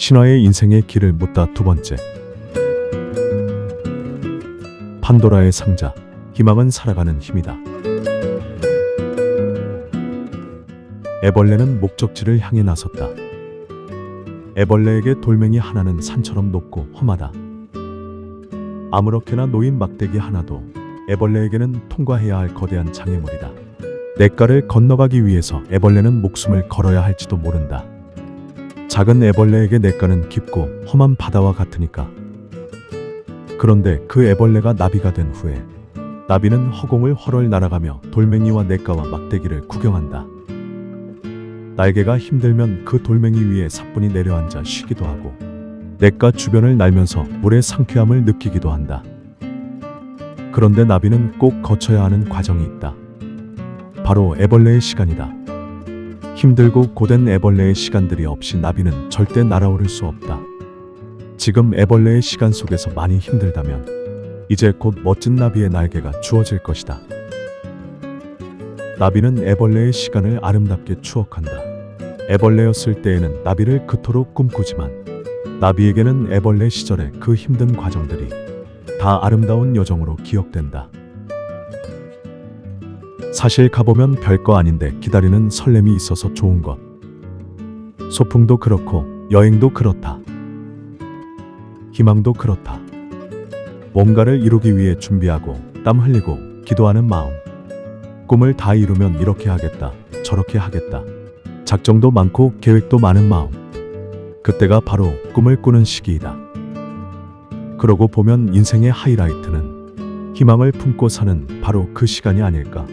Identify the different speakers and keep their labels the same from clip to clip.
Speaker 1: 신화의 인생의 길을 묻다 두 번째. 판도라의 상자. 희망은 살아가는 힘이다. 애벌레는 목적지를 향해 나섰다. 애벌레에게 돌멩이 하나는 산처럼 높고 험하다. 아무렇게나 놓인 막대기 하나도 애벌레에게는 통과해야 할 거대한 장애물이다. 냇가를 건너가기 위해서 애벌레는 목숨을 걸어야 할지도 모른다. 작은 애벌레에게 냇가는 깊고 험한 바다와 같으니까. 그런데 그 애벌레가 나비가 된 후에 나비는 허공을 헐헐 날아가며 돌멩이와 냇가와 막대기를 구경한다. 날개가 힘들면 그 돌멩이 위에 사뿐히 내려앉아 쉬기도 하고 냇가 주변을 날면서 물의 상쾌함을 느끼기도 한다. 그런데 나비는 꼭 거쳐야 하는 과정이 있다. 바로 애벌레의 시간이다. 힘들고 고된 애벌레의 시간들이 없이 나비는 절대 날아오를 수 없다. 지금 애벌레의 시간 속에서 많이 힘들다면 이제 곧 멋진 나비의 날개가 주어질 것이다. 나비는 애벌레의 시간을 아름답게 추억한다. 애벌레였을 때에는 나비를 그토록 꿈꾸지만 나비에게는 애벌레 시절의 그 힘든 과정들이 다 아름다운 여정으로 기억된다. 사실 가보면 별거 아닌데 기다리는 설렘이 있어서 좋은 것. 소풍도 그렇고 여행도 그렇다. 희망도 그렇다. 뭔가를 이루기 위해 준비하고 땀 흘리고 기도하는 마음. 꿈을 다 이루면 이렇게 하겠다, 저렇게 하겠다. 작정도 많고 계획도 많은 마음. 그때가 바로 꿈을 꾸는 시기이다. 그러고 보면 인생의 하이라이트는 희망을 품고 사는 바로 그 시간이 아닐까.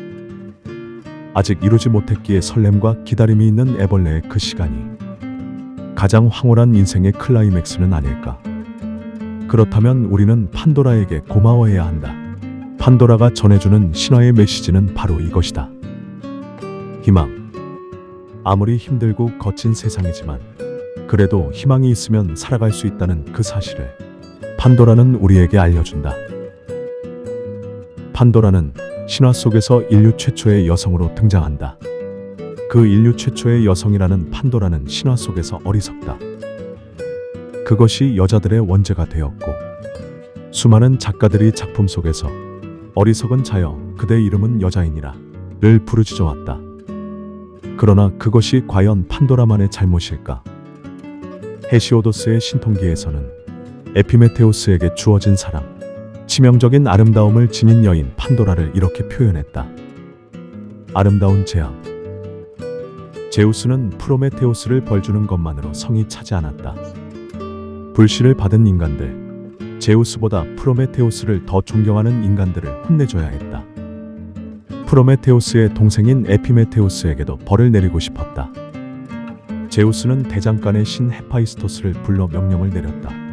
Speaker 1: 아직 이루지 못했기에 설렘과 기다림이 있는 애벌레의 그 시간이 가장 황홀한 인생의 클라이맥스는 아닐까. 그렇다면 우리는 판도라에게 고마워해야 한다. 판도라가 전해주는 신화의 메시지는 바로 이것이다. 희망. 아무리 힘들고 거친 세상이지만 그래도 희망이 있으면 살아갈 수 있다는 그 사실을 판도라는 우리에게 알려준다. 판도라는 신화 속에서 인류 최초의 여성으로 등장한다. 그 인류 최초의 여성이라는 판도라는 신화 속에서 어리석다. 그것이 여자들의 원죄가 되었고 수많은 작가들이 작품 속에서 어리석은 자여 그대 이름은 여자이니라 를 부르짖어 왔다. 그러나 그것이 과연 판도라만의 잘못일까? 헤시오도스의 신통기에서는 에피메테우스에게 주어진 사랑, 치명적인 아름다움을 지닌 여인 판도라를 이렇게 표현했다. 아름다운 재앙. 제우스는 프로메테우스를 벌주는 것만으로 성이 차지 않았다. 불씨를 받은 인간들, 제우스보다 프로메테우스를 더 존경하는 인간들을 혼내줘야 했다. 프로메테우스의 동생인 에피메테우스에게도 벌을 내리고 싶었다. 제우스는 대장간의 신 헤파이스토스를 불러 명령을 내렸다.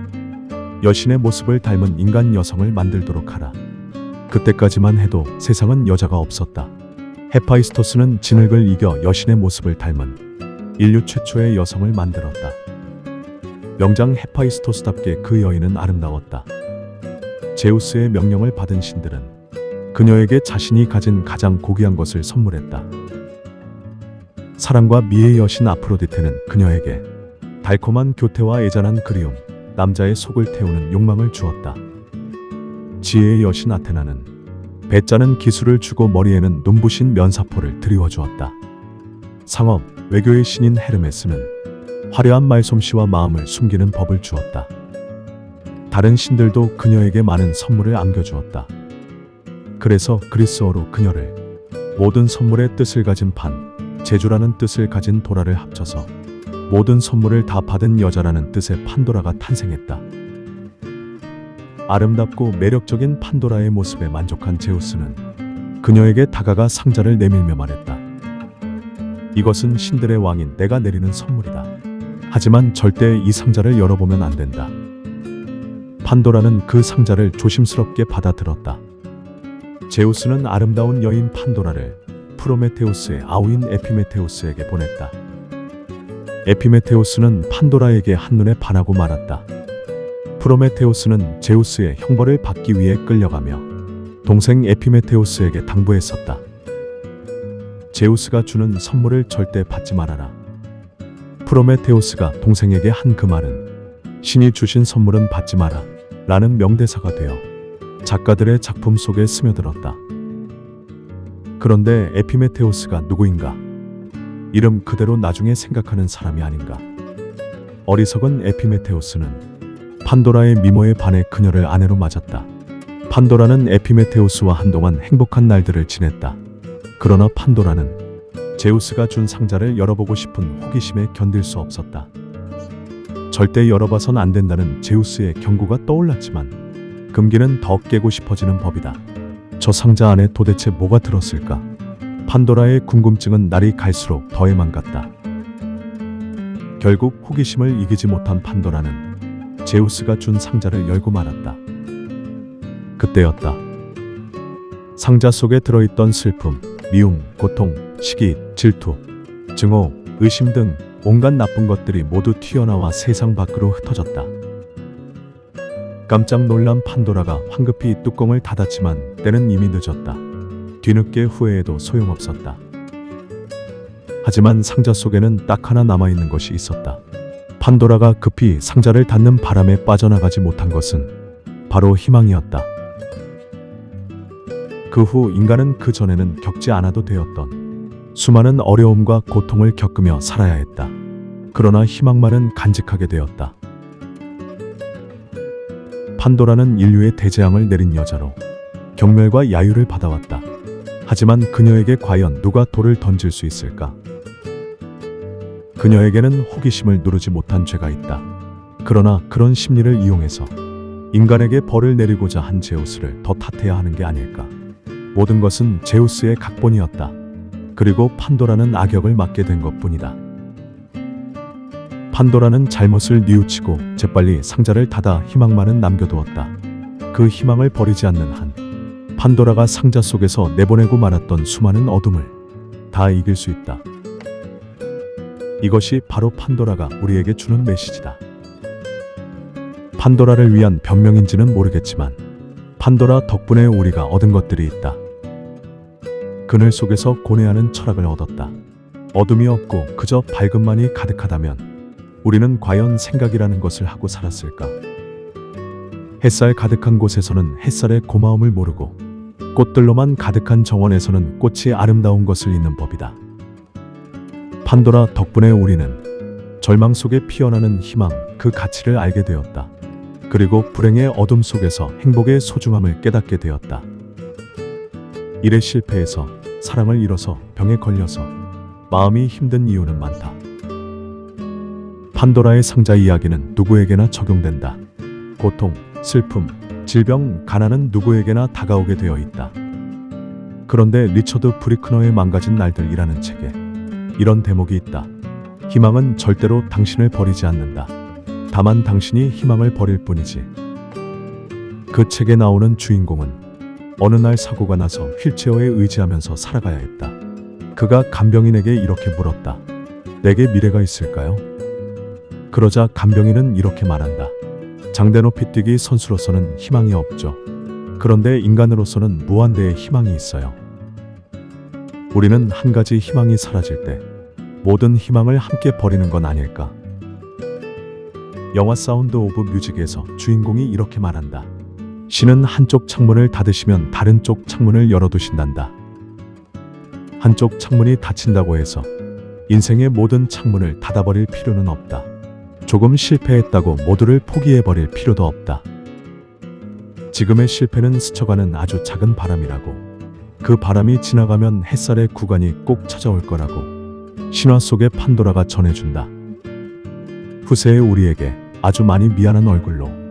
Speaker 1: 여신의 모습을 닮은 인간 여성을 만들도록 하라. 그때까지만 해도 세상은 여자가 없었다. 헤파이스토스는 진흙을 이겨 여신의 모습을 닮은 인류 최초의 여성을 만들었다. 명장 헤파이스토스답게 그 여인은 아름다웠다. 제우스의 명령을 받은 신들은 그녀에게 자신이 가진 가장 고귀한 것을 선물했다. 사랑과 미의 여신 아프로디테는 그녀에게 달콤한 교태와 애잔한 그리움, 남자의 속을 태우는 욕망을 주었다. 지혜의 여신 아테나는 배짜는 기술을 주고 머리에는 눈부신 면사포를 드리워 주었다. 상업, 외교의 신인 헤르메스는 화려한 말솜씨와 마음을 숨기는 법을 주었다. 다른 신들도 그녀에게 많은 선물을 안겨주었다. 그래서 그리스어로 그녀를 모든 선물의 뜻을 가진 판, 제주라는 뜻을 가진 도라를 합쳐서 모든 선물을 다 받은 여자라는 뜻의 판도라가 탄생했다. 아름답고 매력적인 판도라의 모습에 만족한 제우스는 그녀에게 다가가 상자를 내밀며 말했다. 이것은 신들의 왕인 내가 내리는 선물이다. 하지만 절대 이 상자를 열어보면 안 된다. 판도라는 그 상자를 조심스럽게 받아들었다. 제우스는 아름다운 여인 판도라를 프로메테우스의 아우인 에피메테우스에게 보냈다. 에피메테우스는 판도라에게 한눈에 반하고 말았다. 프로메테우스는 제우스의 형벌을 받기 위해 끌려가며 동생 에피메테우스에게 당부했었다. 제우스가 주는 선물을 절대 받지 말아라. 프로메테우스가 동생에게 한 그 말은 신이 주신 선물은 받지 마라. 라는 명대사가 되어 작가들의 작품 속에 스며들었다. 그런데 에피메테우스가 누구인가? 이름 그대로 나중에 생각하는 사람이 아닌가? 어리석은 에피메테우스는 판도라의 미모에 반해 그녀를 아내로 맞았다. 판도라는 에피메테우스와 한동안 행복한 날들을 지냈다. 그러나 판도라는 제우스가 준 상자를 열어보고 싶은 호기심에 견딜 수 없었다. 절대 열어봐선 안 된다는 제우스의 경고가 떠올랐지만 금기는 더 깨고 싶어지는 법이다. 저 상자 안에 도대체 뭐가 들었을까? 판도라의 궁금증은 날이 갈수록 더해만 갔다. 결국 호기심을 이기지 못한 판도라는 제우스가 준 상자를 열고 말았다. 그때였다. 상자 속에 들어있던 슬픔, 미움, 고통, 시기, 질투, 증오, 의심 등 온갖 나쁜 것들이 모두 튀어나와 세상 밖으로 흩어졌다. 깜짝 놀란 판도라가 황급히 뚜껑을 닫았지만 때는 이미 늦었다. 뒤늦게 후회해도 소용없었다. 하지만 상자 속에는 딱 하나 남아있는 것이 있었다. 판도라가 급히 상자를 닫는 바람에 빠져나가지 못한 것은 바로 희망이었다. 그 후 인간은 그 전에는 겪지 않아도 되었던 수많은 어려움과 고통을 겪으며 살아야 했다. 그러나 희망만은 간직하게 되었다. 판도라는 인류의 대재앙을 내린 여자로 경멸과 야유를 받아왔다. 하지만 그녀에게 과연 누가 돌을 던질 수 있을까? 그녀에게는 호기심을 누르지 못한 죄가 있다. 그러나 그런 심리를 이용해서 인간에게 벌을 내리고자 한 제우스를 더 탓해야 하는 게 아닐까? 모든 것은 제우스의 각본이었다. 그리고 판도라는 악역을 맡게 된 것뿐이다. 판도라는 잘못을 뉘우치고 재빨리 상자를 닫아 희망만은 남겨두었다. 그 희망을 버리지 않는 한 판도라가 상자 속에서 내보내고 말았던 수많은 어둠을 다 이길 수 있다. 이것이 바로 판도라가 우리에게 주는 메시지다. 판도라를 위한 변명인지는 모르겠지만 판도라 덕분에 우리가 얻은 것들이 있다. 그늘 속에서 고뇌하는 철학을 얻었다. 어둠이 없고 그저 밝음만이 가득하다면 우리는 과연 생각이라는 것을 하고 살았을까? 햇살 가득한 곳에서는 햇살의 고마움을 모르고 꽃들로만 가득한 정원에서는 꽃이 아름다운 것을 잊는 법이다. 판도라 덕분에 우리는 절망 속에 피어나는 희망, 그 가치를 알게 되었다. 그리고 불행의 어둠 속에서 행복의 소중함을 깨닫게 되었다. 일에 실패해서 사랑을 잃어서 병에 걸려서 마음이 힘든 이유는 많다. 판도라의 상자 이야기는 누구에게나 적용된다. 고통, 슬픔, 질병, 가난은 누구에게나 다가오게 되어 있다. 그런데 리처드 브리크너의 망가진 날들이라는 책에 이런 대목이 있다. 희망은 절대로 당신을 버리지 않는다. 다만 당신이 희망을 버릴 뿐이지. 그 책에 나오는 주인공은 어느 날 사고가 나서 휠체어에 의지하면서 살아가야 했다. 그가 간병인에게 이렇게 물었다. 내게 미래가 있을까요? 그러자 간병인은 이렇게 말한다. 장대 높이 뛰기 선수로서는 희망이 없죠. 그런데 인간으로서는 무한대의 희망이 있어요. 우리는 한 가지 희망이 사라질 때 모든 희망을 함께 버리는 건 아닐까. 영화 사운드 오브 뮤직에서 주인공이 이렇게 말한다. 신은 한쪽 창문을 닫으시면 다른 쪽 창문을 열어두신단다. 한쪽 창문이 닫힌다고 해서 인생의 모든 창문을 닫아버릴 필요는 없다. 조금 실패했다고 모두를 포기해버릴 필요도 없다. 지금의 실패는 스쳐가는 아주 작은 바람이라고. 그 바람이 지나가면 햇살의 구간이 꼭 찾아올 거라고. 신화 속의 판도라가 전해준다. 후세의 우리에게 아주 많이 미안한 얼굴로